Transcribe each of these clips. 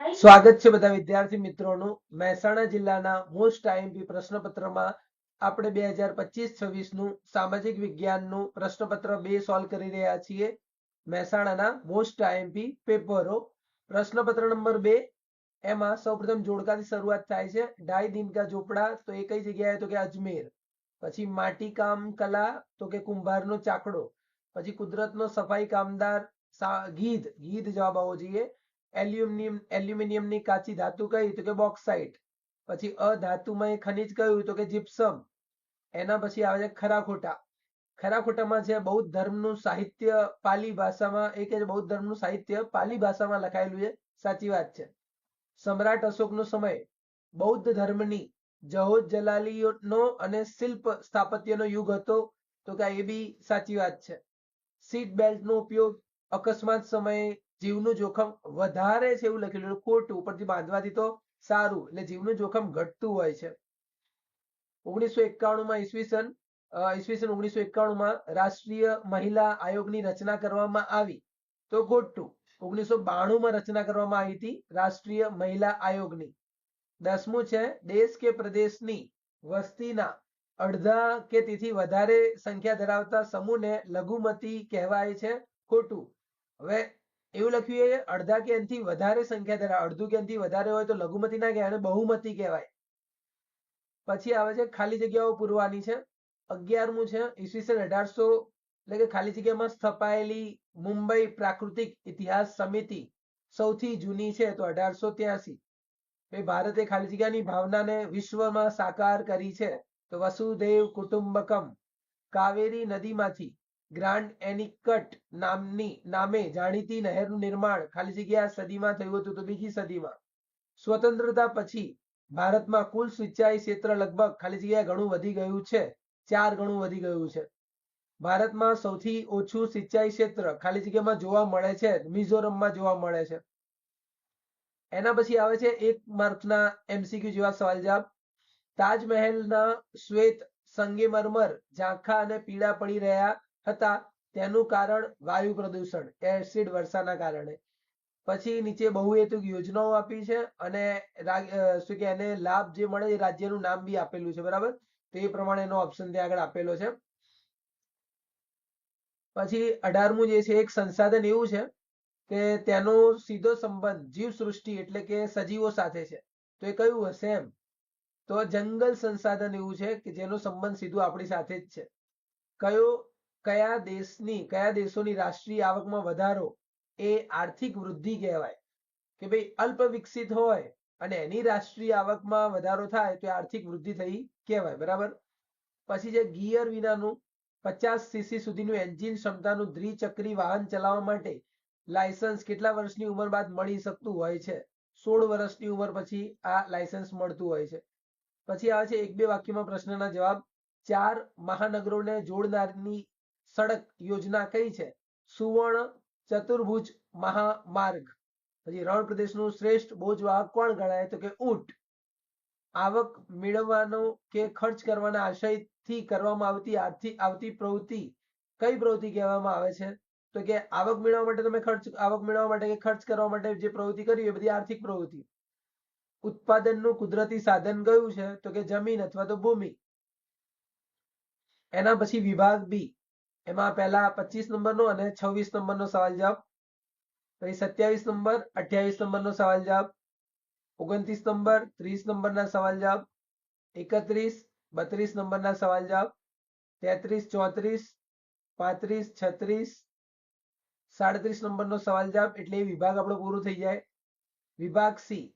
સ્વાગત છે બધા વિદ્યાર્થી મિત્રોનું. મહેસાણા જિલ્લાના મોસ્ટ આઈએમપી પ્રશ્નપત્રમાં આપણે બે હજાર પચીસ છવ્વીસનું સામાજિક વિજ્ઞાનનું પ્રશ્નપત્ર બે સોલ્વ કરી રહ્યા છીએ. મહેસાણાના મોસ્ટ આઈએમપી પેપરો. પ્રશ્નપત્ર નંબર બે, એમાં સૌપ્રથમ જોડકાથી શરૂઆત થાય છે. ઢાઈ દિન ઝોપડા, તો એ કઈ જગ્યાએ? તો કે અજમેર. પછી માટીકામ કલા, તો કે કુંભારનો ચાકડો. પછી કુદરતનો સફાઈ કામદાર ગીધ. ગીધ જવાબ આવવો જોઈએ. એલ્યુમિનિયમ, એલ્યુમિનિયમની કાચી ધાતુ કઈ તો કે બોક્સાઇટ. પછી અધાતુમય ખનિજ કયું તો કે જીપ્સમ એના પછી આવે છે ખરા ખોટા છે બૌદ્ધ ધર્મનું સાહિત્ય પાલી ભાષામાં એક બૌદ્ધ ધર્મનું સાહિત્ય પાલી ભાષામાં લખાયેલું છે? સાચી વાત છે. સમ્રાટ અશોકનો સમય. બૌદ્ધ ધર્મની જહોજ જલાલીનો અને શિલ્પ સ્થાપત્યનો યુગ હતો. તો કે એ બી સાચી વાત છે. સીટ બેલ્ટનો ઉપયોગ અકસ્માત સમયે જીવનું જોખમ વધારે છે એવું લખેલું ખોટું, ઉપરથી બાંધવાથી તો સારું. એટલે જીવનું જોખમ ઘટતું હોય છે. ઓગણીસો એકાણુંમાં ઈસવીસન ઈસવીસન ઓગણીસો એકાણુંમાં રાષ્ટ્રીય મહિલા આયોગની રચના કરવામાં આવી. તો ખોટું. ઓગણીસો બાણુંમાં રચના કરવામાં આવી હતી રાષ્ટ્રીય મહિલા આયોગની. દસમું છે, દેશ કે પ્રદેશની વસ્તીના અડધા કે તેથી વધારે સંખ્યા ધરાવતા સમૂહને લઘુમતી કહેવાય છે. ખોટું. હવે એવું લખ્યું છે અડધા કે એનાથી વધારે સંખ્યા ધરાવે, અડધું કે એનાથી વધારે હોય તો લઘુમતી ના કહેવાય બહુમતી કહેવાય. પછી આવે છે ખાલી જગ્યાઓ પૂરવાની છે. અગિયારમું છે ઈસવીસન અઢારસો, એટલે કે ખાલી જગ્યામાં સ્થપાયેલી મુંબઈ પ્રાકૃતિક ઇતિહાસ સમિતિ સૌથી જૂની છે તો અઢારસો ત્યાસી. ભારતે ખાલી જગ્યાની ભાવનાને વિશ્વમાં સાકાર કરી છે. તો વસુદેવ કુટુંબકમ, કાવેરી નદીમાંથી ગ્રાન્ડ એનિકટ નામની, નામે જાણીતી નહેરનું નિર્માણ ખાલી જગ્યા સદીમાં થયું હતું તો બીજી સદીમાં. સ્વતંત્રતા પછી ભારતમાં કુલ સિંચાઈ ક્ષેત્ર લગભગ ખાલી જગ્યા ઘણું વધી ગયું છે, ચાર ગણું વધી ગયું છે. ભારતમાં સૌથી ઓછું સિંચાઈ ક્ષેત્ર ખાલી જગ્યામાં જોવા મળે છે, મિઝોરમમાં જોવા મળે છે. એના પછી આવે છે એક માર્કના એમસીક્યુ જેવા સવાલ જવાબ તાજમહેલના શ્વેત સંગેમરમર, ઝાંખા અને પીળા પડી રહ્યા હતા. તેનું કારણ વાયુ પ્રદૂષણ એસિડ વર્ષાના કારણે. પછી નીચે બહુહેતુક યોજનાઓ આપી છે અને શું કે એને લાભ જે મળે એ રાજ્યનું નામ બી આપેલું છે, બરાબર? તો એ પ્રમાણે એનો ઓપ્શન ત્યાં આગળ આપેલો છે. પછી અઢારમું જે છે, એક સંસાધન એવું છે કે તેનો સીધો સંબંધ જીવ સૃષ્ટિ એટલે કે સજીવો સાથે છે. તો એ કયું હશે એમ? તો જંગલ સંસાધન એવું છે કે જેનો સંબંધ સીધું આપણી સાથે જ છે. કયો કયા દેશની, કયા દેશોની રાષ્ટ્રીય આવકમાં વધારો એ આર્થિક વૃદ્ધિ કહેવાય? કે ભાઈ અલ્પ વિકસિત હોય અને એની રાષ્ટ્રીય આવકમાં વધારો થાય તો આર્થિક વૃદ્ધિ થઈ કહેવાય, બરાબર? પછી જે ગિયર વિનાનું પચાસ સીસી સુધીનું એન્જિન ક્ષમતાનું દ્વિચક્રી વાહન ચલાવવા માટે લાયસન્સ કેટલા વર્ષની ઉંમર બાદ મળી શકતું હોય છે? સોળ વર્ષની ઉંમર પછી આ લાયસન્સ મળતું હોય છે. પછી આવે છે એક બે વાક્યમાં પ્રશ્નના જવાબ. ચાર મહાનગરોને જોડનારની સડક યોજના કઈ છે? સુવર્ણ ચતુર્ભુજ મહામાર્ગ. પછી રણ પ્રદેશનું શ્રેષ્ઠ બોજવાહક કોણ ગણાય? તો કે ઊંટ. આવક મેળવવાનો કે ખર્ચ કરવાના આશયથી કરવામાં આવતી આર્થિક આવતી પ્રવૃત્તિ કઈ પ્રવૃત્તિ કહેવામાં આવે છે? તો કે આવક મેળવવા માટે તમે ખર્ચ, આવક મેળવવા માટે કે ખર્ચ કરવા માટે જે પ્રવૃત્તિ કરી એ બધી આર્થિક પ્રવૃત્તિ. ઉત્પાદનનું કુદરતી સાધન કયું છે? તો કે જમીન અથવા તો ભૂમિ. એના પછી વિભાગ બી. એમાં પહેલા પચીસ નંબરનો અને છવ્વીસ નંબરનો સવાલ જવાબ. પછી સત્યાવીસ નંબર, અઠ્યાવીસ નંબરનો સવાલ જવાબ. ઓગણત્રીસ નંબર, ત્રીસ નંબરના સવાલ જવાબ. એકત્રીસ, બત્રીસ નંબરના સવાલ જવાબ. તેત્રીસ, ચોત્રીસ, પાંત્રીસ, છત્રીસ, સાડત્રીસ નંબરનો સવાલ જવાબ. એટલે વિભાગ આપણો પૂરો થઈ જાય. વિભાગ સી,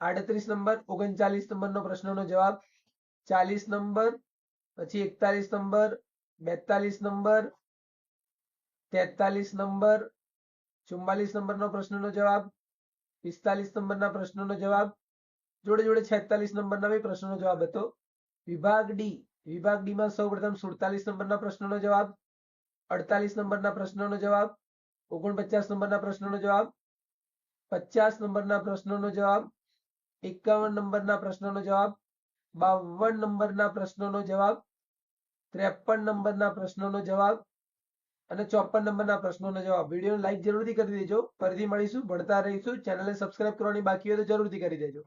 આડત્રીસ નંબર, ઓગણચાલીસ નંબરનો પ્રશ્નનો જવાબ. ચાલીસ નંબર, પછી એકતાલીસ નંબર બેતાલીસ નંબર, તેતાલીસ નંબર, ચુમ્માલીસ નંબરનો પ્રશ્નનો જવાબ, પિસ્તાલીસ નંબરના પ્રશ્નનો જવાબ, જોડે જોડે છેતાલીસ નંબરના બી પ્રશ્નનો જવાબ હતો. વિભાગ ડી વિભાગ ડી માં સૌપ્રથમ સુડતાલીસ નંબરના પ્રશ્નનો જવાબ, અડતાલીસ નંબરના પ્રશ્નનો જવાબ, ઓગણપચાસ નંબરના પ્રશ્નનો જવાબ, પચાસ નંબરના પ્રશ્નનો જવાબ, એકાવન નંબરના પ્રશ્નનો જવાબ, બાવન નંબરના પ્રશ્નનો જવાબ ત્રેપન નંબરના પ્રશ્નનો જવાબ અને ચોપન નંબરના પ્રશ્નોના જવાબ. વીડિયો લાઈક જરૂરથી કરી દેજો. ફરીથી મળીશું. ભણતા રહીશું. ચેનલને સબસ્ક્રાઇબ કરવાની બાકી હોય તો જરૂરથી કરી દેજો.